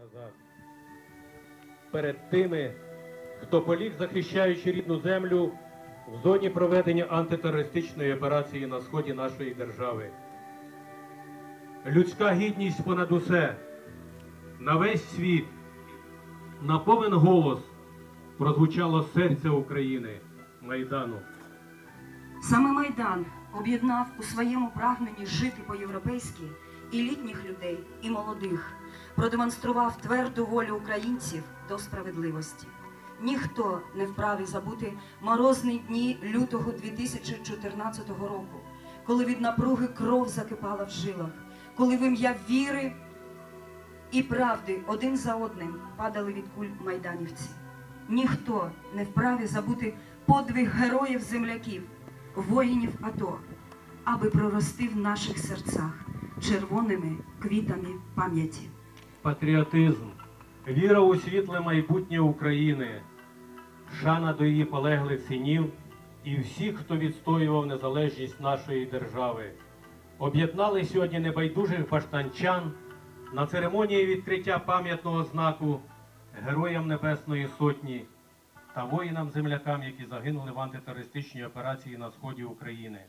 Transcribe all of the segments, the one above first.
назад. Перед тими, хто поліг, захищаючи рідну землю в зоні проведення антитерористичної операції на сході нашої держави. Людська гідність понад усе на весь світ, на повен голос прозвучало серце України Майдану. Саме Майдан об'єднав у своєму прагненні жити по-європейськи і літніх людей, і молодих, продемонстрував тверду волю українців до справедливості. Ніхто не вправі забути морозні дні лютого 2014 року, коли від напруги кров закипала в жилах, коли в ім'я віри і правди один за одним падали від куль майданівці. Ніхто не вправі забути подвиг героїв земляків, воїнів АТО, аби прорости в наших серцях червоними квітами пам'яті. Патріотизм, віра у світле майбутнє України, шана до її полеглих синів і всіх, хто відстоював незалежність нашої держави, об'єднали сьогодні небайдужих баштанчан на церемонії відкриття пам'ятного знаку Героям Небесної Сотні та воїнам-землякам, які загинули в антитерористичній операції на сході України.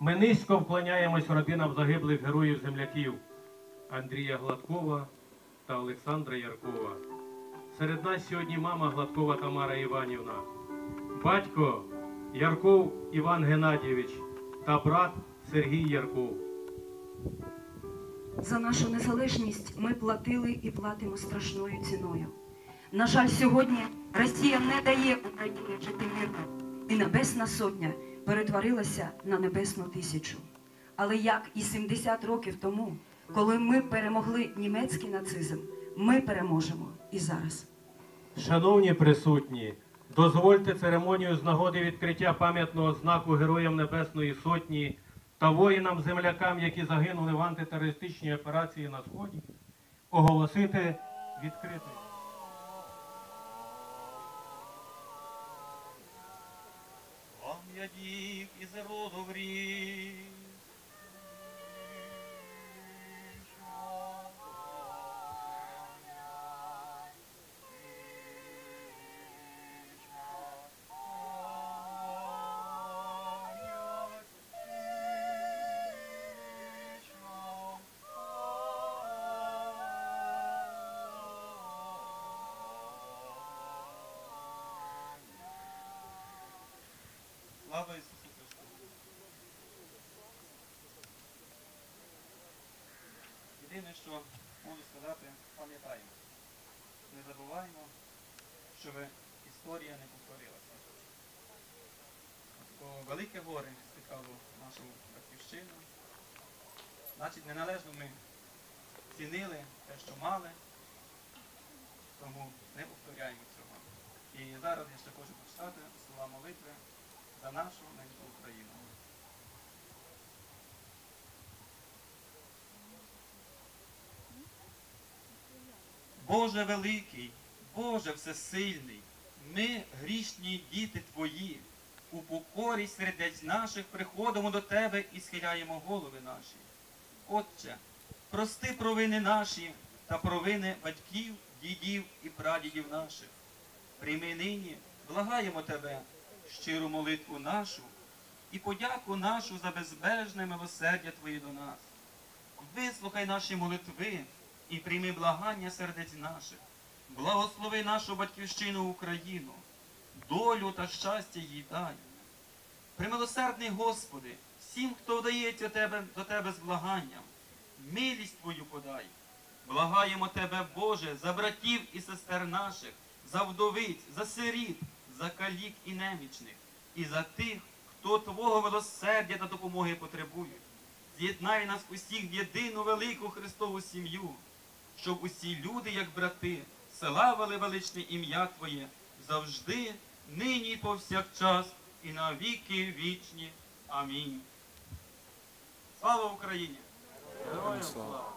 Ми низько вклоняємось родинам загиблих героїв земляків. Андрія Гладкова та Олександра Яркова. Серед нас сьогодні мама Гладкова Тамара Іванівна, батько Ярков Іван Геннадійович та брат Сергій Ярков. За нашу незалежність ми платили і платимо страшною ціною. На жаль, сьогодні Росія не дає Україні жити мирно, і Небесна Сотня перетворилася на Небесну тисячу. Але як і 70 років тому, коли ми перемогли німецький нацизм, ми переможемо і зараз. Шановні присутні, дозвольте церемонію з нагоди відкриття пам'ятного знаку Героям Небесної Сотні та воїнам-землякам, які загинули в антитерористичній операції на Сході, оголосити відкритою. Пам'ятів із роду в рік. Слава Ісусу Христу! Єдине, що можу сказати, пам'ятаємо, не забуваємо, щоб історія не повторилася. Бо велике горе стикало нашу батьківщину. Значить, неналежно ми цінили те, що мали, тому не повторяємо цього. І зараз я ще хочу прочитати слова молитви за нашу неньку Україну. Боже великий, Боже всесильний, ми, грішні діти Твої, у покорі сердець наших приходимо до Тебе і схиляємо голови наші. Отче, прости провини наші та провини батьків, дідів і прадідів наших. Прийми нині, благаємо Тебе, щиру молитву нашу і подяку нашу за безбежне милосердя Твоє до нас. Вислухай наші молитви і прийми благання сердець наших. Благослови нашу батьківщину Україну, долю та щастя їй дай. Примилосердний Господи, всім, хто вдається тебе, до Тебе з благанням, милість Твою подай. Благаємо Тебе, Боже, за братів і сестер наших, за вдовиць, за сиріт, за калік і немічних, і за тих, хто Твого милосердя та допомоги потребують. З'єднай нас усіх в єдину велику Христову сім'ю, щоб усі люди, як брати, славили величне ім'я Твоє завжди, нині і повсякчас, і на віки вічні. Амінь. Слава Україні! Героям слава!